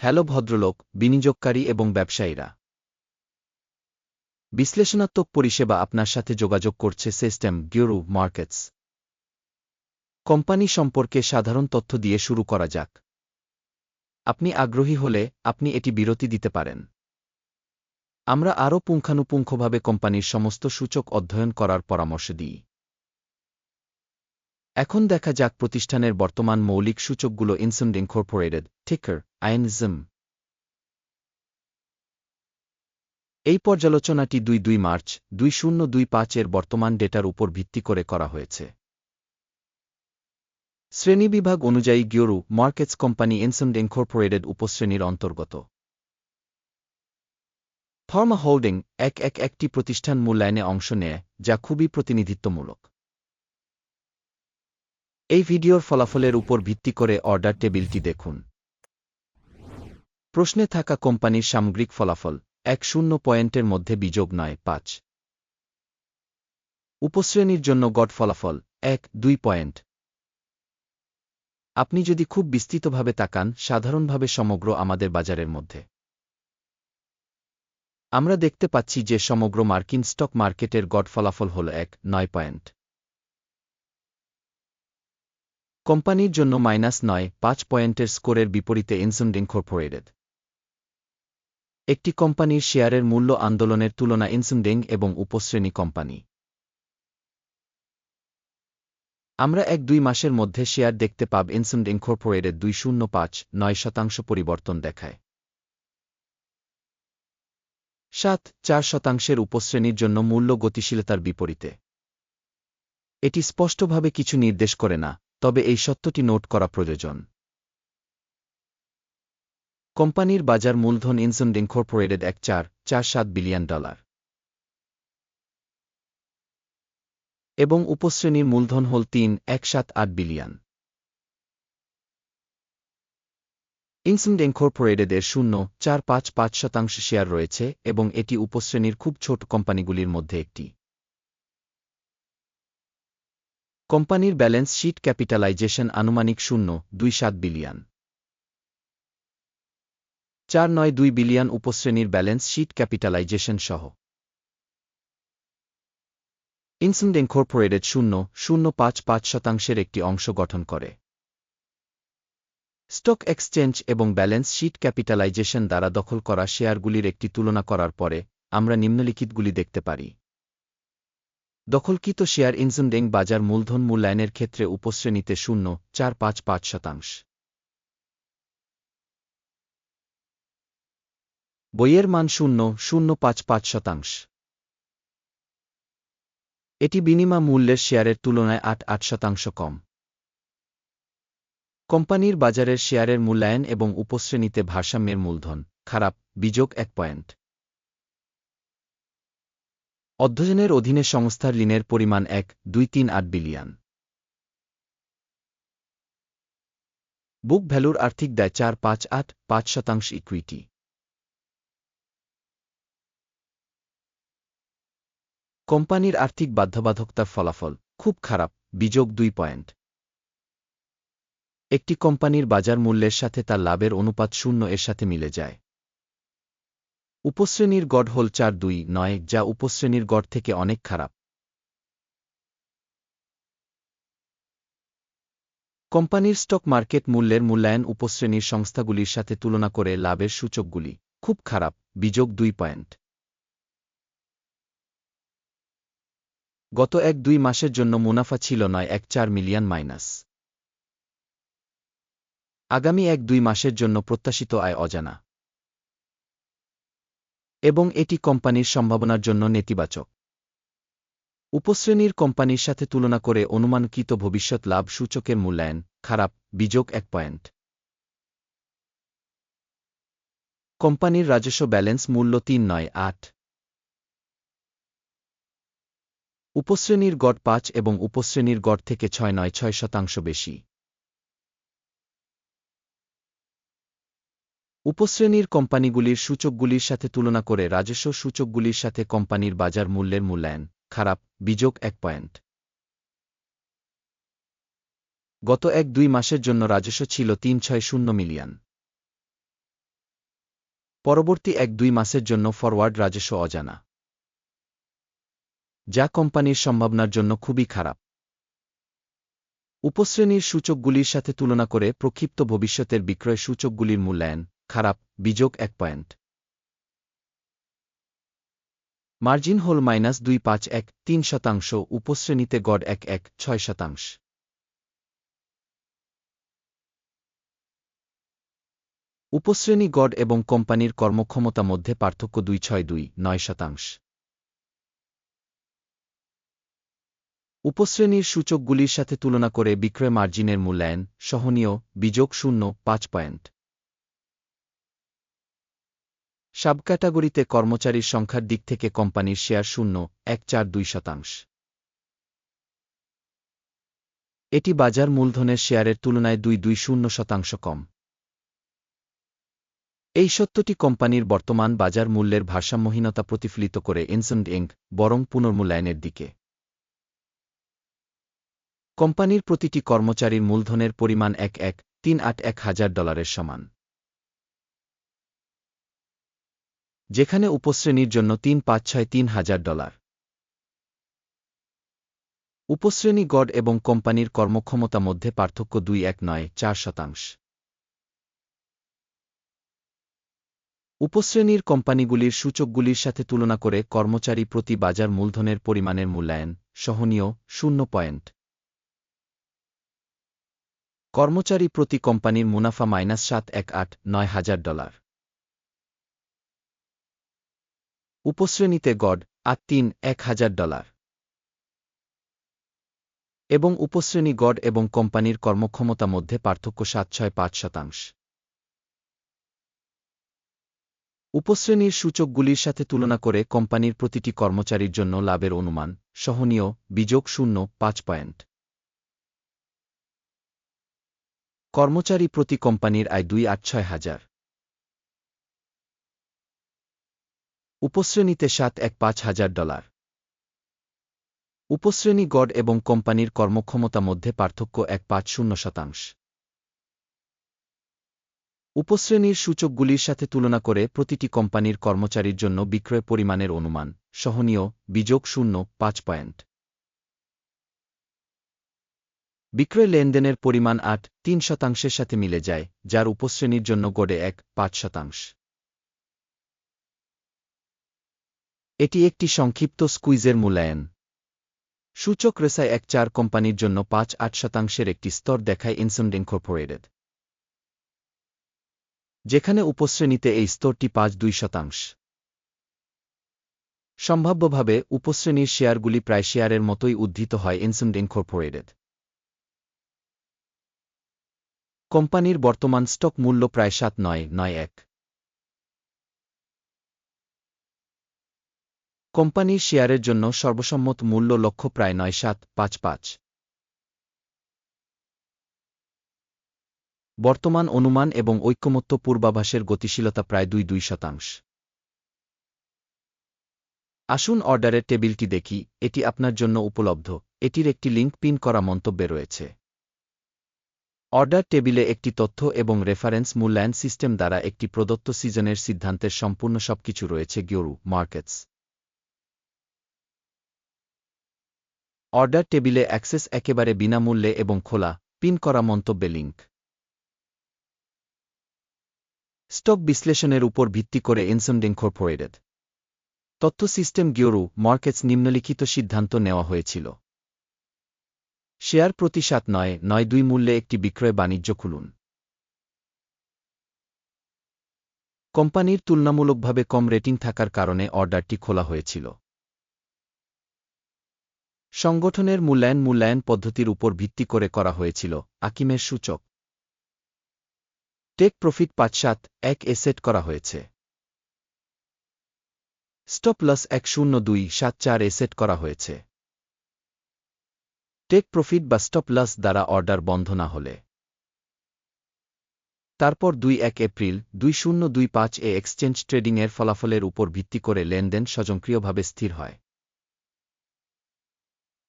Hello ভদ্রলোক, বিনিয়োগকারী এবং ব্যবসায়ীরা। বিশ্লেষণাত্মক পরিষেবা আপনার সাথে যোগাযোগ করছে সিস্টেম গিউরু মার্কেটস। কোম্পানি সম্পর্কে সাধারণ তথ্য দিয়ে শুরু করা যাক। আপনি আগ্রহী হলে আপনি এটি বিরতি দিতে পারেন। আমরা আরও পুঙ্খানুপুঙ্খভাবে কোম্পানির সমস্ত সূচক অধ্যয়ন করার পরামর্শ দিই। এখন দেখা যাক প্রতিষ্ঠানের বর্তমান মৌলিক সূচকগুলো ইনসুন্ড ইনকর্পোরেটেড ঠিকার আইনজম এই পর্যালোচনাটি দুই দুই মার্চ, দুই শূন্য দুই পাঁচের বর্তমান ডেটার উপর ভিত্তি করে করা হয়েছে। শ্রেণীবিভাগ অনুযায়ী গিওরু মার্কেটস কোম্পানি ইনসুন্ড ইনকর্পোরেটেড উপশ্রেণীর অন্তর্গত। ফর্মা হোল্ডিং এক এক একটি প্রতিষ্ঠান মূল্যায়নে অংশ নেয়, যা খুবই প্রতিনিধিত্বমূলক। এই ভিডিওর ফলাফলের উপর ভিত্তি করে অর্ডার টেবিলটি দেখুন। প্রশ্নে থাকা কোম্পানির সামগ্রিক ফলাফল, এক শূন্য পয়েন্টের মধ্যে বিযোগ নয়, পাঁচ। উপশ্রেণীর জন্য গড় ফলাফল, এক, দুই পয়েন্ট। আপনি যদি খুব বিস্তৃতভাবে তাকান, সাধারণভাবে সমগ্র আমাদের বাজারের মধ্যে। আমরা দেখতে পাচ্ছি যে সমগ্র মার্কিন স্টক মার্কেটের গড় ফলাফল হল এক, নয় পয়েন্ট। কোম্পানির জন্য মাইনাস নয়, পাঁচ পয়েন্টের স্কোরের বিপরীতে ইনসুন্ড ইনকর্পোরেটেড একটি কোম্পানির শেয়ারের মূল্য আন্দোলনের তুলনা ইনসুন্ডিং এবং উপশ্রেণী কোম্পানি। আমরা এক দুই মাসের মধ্যে শেয়ার দেখতে পাব ইনসুন্ড ইনকর্পোরেটেড দুই শূন্য পাঁচ, নয় শতাংশ পরিবর্তন দেখায়। সাত, চার শতাংশের উপশ্রেণীর জন্য মূল্য গতিশীলতার বিপরীতে। এটি স্পষ্টভাবে কিছু নির্দেশ করে না। তবে এই সত্যটি নোট করা প্রয়োজন। কোম্পানির বাজার মূলধন ইনসুন্ড ইনকর্পোরেটেড এক চার চার সাত বিলিয়ন ডলার। এবং উপশ্রেণীর মূলধন হল তিন, এক সাত আট বিলিয়ন। ইনসুন্ড ইনকর্পোরেটেডের শূন্য, চার পাঁচ পাঁচ শতাংশ শেয়ার রয়েছে এবং এটি উপশ্রেণীর খুব ছোট কোম্পানিগুলির মধ্যে একটি। কোম্পানির ব্যালেন্স শিট ক্যাপিটালাইজেশন আনুমানিক শূন্য, দুই সাত বিলিয়ন। চার নয় দুই বিলিয়ন উপশ্রেণীর ব্যালেন্স শিট ক্যাপিটালাইজেশন সহ। ইনসুন্ড ইনকর্পোরেটেড শূন্য শূন্য পাঁচ পাঁচ শতাংশের একটি অংশ গঠন করে। স্টক এক্সচেঞ্জ এবং ব্যালেন্স শিট ক্যাপিটালাইজেশন দ্বারা দখল করা শেয়ারগুলির একটি তুলনা করার পরে, আমরা নিম্নলিখিতগুলি দেখতে পারি। দখলকৃত শেয়ার ইনজুন্ডেং বাজার মূলধন মূল্যায়নের ক্ষেত্রে উপশ্রেণীতে শূন্য, চার পাঁচ পাঁচ শতাংশ। বইয়ের মান শূন্য শূন্য পাঁচ পাঁচ শতাংশ। এটি বিনিময় মূল্যের শেয়ারের তুলনায় আট আট শতাংশ কম। কোম্পানির বাজারের শেয়ারের মূল্যায়ন এবং উপশ্রেণীতে ভারসাম্যের মূলধন, খারাপ, বিযোগ এক পয়েন্ট। অধ্যয়নের অধীনে সংস্থার ঋণের পরিমাণ এক, দুই, তিন, আট বিলিয়ন। বুক ভ্যালুর আর্থিক দায় চার, পাঁচ, আট, পাঁচ শতাংশ ইকুইটি। কোম্পানির আর্থিক বাধ্যবাধকতার ফলাফল খুব খারাপ, বিযোগ দুই পয়েন্ট। একটি কোম্পানির বাজার মূল্যের সাথে তার লাভের অনুপাত শূন্য এর সাথে মিলে যায়। উপশ্রেণীর গড় হল চার দুই নয়, যা উপশ্রেণীর গড় থেকে অনেক খারাপ। কোম্পানির স্টক মার্কেট মূল্যের মূল্যায়ন উপশ্রেণীর সংস্থাগুলির সাথে তুলনা করে লাভের সূচকগুলি খুব খারাপ, বিযোগ দুই পয়েন্ট। গত এক দুই মাসের জন্য মুনাফা ছিল নয়, এক চার মিলিয়ন মাইনাস। আগামী এক দুই মাসের জন্য প্রত্যাশিত আয় অজানা। এবং এটি কোম্পানির সম্ভাবনার জন্য নেতিবাচক। উপশ্রেণীর কোম্পানির সাথে তুলনা করে অনুমানকৃত ভবিষ্যৎ লাভ সূচকের মূল্যায়ন খারাপ বিযোগ এক পয়েন্ট। কোম্পানির রাজস্ব ব্যালেন্স মূল্য তিন নয়, আট। উপশ্রেণীর গড় পাঁচ এবং উপশ্রেণীর গড় থেকে ছয় নয়, ছয় শতাংশ বেশি। উপশ্রেণীর কোম্পানিগুলির সূচকগুলির সাথে তুলনা করে রাজস্ব সূচকগুলির সাথে কোম্পানির বাজার মূল্যের মূল্যায়ন, খারাপ, বিযোগ এক পয়েন্ট। গত এক দুই মাসের জন্য রাজস্ব ছিল তিন ছয় শূন্য মিলিয়ন। পরবর্তী এক দুই মাসের জন্য ফরওয়ার্ড রাজস্ব অজানা। যা কোম্পানির সম্ভাবনার জন্য খুবই খারাপ। উপশ্রেণীর সূচকগুলির সাথে তুলনা করে প্রক্ষিপ্ত ভবিষ্যতের বিক্রয় সূচকগুলির মূল্যায়ন খারাপ বিযোগ এক পয়েন্ট। মার্জিন হোল মাইনাস দুই পাঁচ এক তিন শতাংশ, উপশ্রেণীতে গড় এক এক ছয় শতাংশ। উপশ্রেণী গড় এবং কোম্পানির কর্মক্ষমতা মধ্যে পার্থক্য দুই ছয় দুই নয় শতাংশ। উপশ্রেণীর সূচকগুলির সাথে তুলনা করে বিক্রয় মার্জিনের মূল্যায়ন, সহনীয় বিযোগ শূন্য, পাঁচ পয়েন্ট। সাব ক্যাটাগরিতে কর্মচারীর সংখ্যার দিক থেকে কোম্পানির শেয়ার শূন্য, এক চার দুই শতাংশ। এটি বাজার মূলধনের শেয়ারের তুলনায় দুই দুই শূন্য শতাংশ কম। এই সত্যটি কোম্পানির বর্তমান বাজার মূল্যের ভারসাম্যহীনতা প্রতিফলিত করে ইনসেন্ট ইঙ্ক বরং পুনর্মূল্যায়নের দিকে। কোম্পানির প্রতিটি কর্মচারীর মূলধনের পরিমাণ এক এক, তিন আট এক হাজার ডলারের সমান। যেখানে উপশ্রেণীর জন্য তিন পাঁচ ছয় তিন হাজার ডলার। উপশ্রেণী গড় এবং কোম্পানির কর্মক্ষমতা মধ্যে পার্থক্য দুই এক নয় চার শতাংশ। উপশ্রেণীর কোম্পানিগুলির সূচকগুলির সাথে তুলনা করে কর্মচারী প্রতি বাজার মূলধনের পরিমাণের মূল্যায়ন সহনীয় শূন্য পয়েন্ট। কর্মচারী প্রতি কোম্পানির মুনাফা মাইনাস সাত এক আট নয় হাজার ডলার। উপশ্রেণীতে গড় আর তিন, এক হাজার ডলার। এবং উপশ্রেণী গড় এবং কোম্পানির কর্মক্ষমতা মধ্যে পার্থক্য সাত ছয় পাঁচ শতাংশ। উপশ্রেণীর সূচকগুলির সাথে তুলনা করে কোম্পানির প্রতিটি কর্মচারীর জন্য লাভের অনুমান, সহনীয়, বিযোগ শূন্য, পাঁচ পয়েন্ট। কর্মচারী প্রতি কোম্পানির আয় দুই আট ছয় হাজার। উপশ্রেণীতে সাত এক পাঁচ হাজার ডলার। উপশ্রেণী গড় এবং কোম্পানির কর্মক্ষমতা মধ্যে পার্থক্য এক পাঁচ শূন্য শতাংশ। উপশ্রেণীর সূচকগুলির সাথে তুলনা করে প্রতিটি কোম্পানির কর্মচারীর জন্য বিক্রয় পরিমাণের অনুমান, সহনীয়, বিযোগ শূন্য, পাঁচ পয়েন্ট। বিক্রয় লেনদেনের পরিমাণ আট, তিন শতাংশের সাথে মিলে যায়, যার উপশ্রেণীর জন্য গড়ে এক, পাঁচ শতাংশ। এটি একটি সংক্ষিপ্ত স্কুইজের মূল্যায়ন। সূচক রেসায় এক চার কোম্পানির জন্য পাঁচ আট শতাংশের একটি স্তর দেখায় ইনসেন্ড ইনকর্পোরেটেড। যেখানে উপশ্রেণীতে এই স্তরটি পাঁচ দুই শতাংশ। সম্ভাব্যভাবে উপশ্রেণীর শেয়ারগুলি প্রায় শেয়ারের মতোই উদ্ধৃত হয় ইনসেন্ড ইনকর্পোরেটেড। কোম্পানির বর্তমান স্টক মূল্য প্রায় সাত নয় নয় এক। কোম্পানির শেয়ারের জন্য সর্বসম্মত মূল্য লক্ষ্য প্রায় নয় সাত পাঁচ পাঁচ। বর্তমান অনুমান এবং ঐক্যমত্য পূর্বাভাসের গতিশীলতা প্রায় দুই দুই শতাংশ। আসুন অর্ডারের টেবিলটি দেখি, এটি আপনার জন্য উপলব্ধ। এটির একটি লিঙ্ক পিন করা মন্তব্যে রয়েছে। অর্ডার টেবিলে একটি তথ্য এবং রেফারেন্স মূল্যায়ন সিস্টেম দ্বারা একটি প্রদত্ত সিজনের সিদ্ধান্তের সম্পূর্ণ সবকিছু রয়েছে, গিওরু, মার্কেটস। অর্ডার টেবিলে অ্যাক্সেস একেবারে বিনামূল্যে এবং খোলা, পিন করা মন্তব্যে লিঙ্ক স্টক বিশ্লেষণের উপর ভিত্তি করে ইনসন্ড ইনকর্পোরেটেড। তথ্য সিস্টেম গিওরু মার্কেটস নিম্নলিখিত সিদ্ধান্ত নেওয়া হয়েছিল। শেয়ার প্রতি সাত নয় নয় দুই মূল্যে একটি বিক্রয় বাণিজ্য খুলুন। কোম্পানির তুলনামূলকভাবে কম রেটিং থাকার কারণে অর্ডারটি খোলা হয়েছিল। সংগঠনের মূল্যায়ন মূল্যায়ন পদ্ধতির উপর ভিত্তি করে করা হয়েছিল, আকিমের সূচক। টেক প্রফিট পাঁচ সাত এক এ সেট করা হয়েছে। স্টপ লস এক শূন্য দুই সাত চার এ সেট করা হয়েছে। টেক প্রফিট বা স্টপ লস দ্বারা অর্ডার বন্ধ না হলে। তারপর দুই এক এপ্রিল দুই শূন্য দুই পাঁচ এ এক্সচেঞ্জ ট্রেডিংয়ের ফলাফলের উপর ভিত্তি করে লেনদেন স্বয়ংক্রিয়ভাবে স্থির হয়।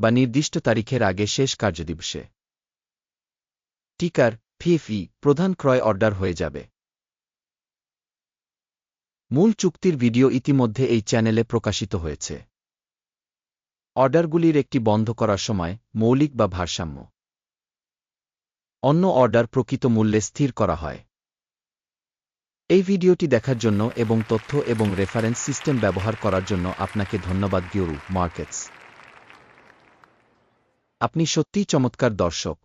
বা নির্দিষ্ট তারিখের আগে শেষ কার্যদিবসে। টিকার ফিএফই প্রধান ক্রয় অর্ডার হয়ে যাবে। মূল চুক্তির ভিডিও ইতিমধ্যে এই চ্যানেলে প্রকাশিত হয়েছে। অর্ডারগুলির একটি বন্ধ করার সময় মৌলিক বা ভারসাম্য। অন্য অর্ডার প্রকৃত মূল্যে স্থির করা হয়। এই ভিডিওটি দেখার জন্য এবং তথ্য এবং রেফারেন্স সিস্টেম ব্যবহার করার জন্য আপনাকে ধন্যবাদ গিউরু মার্কেটস। আপনি সত্যিই চমৎকার দর্শক।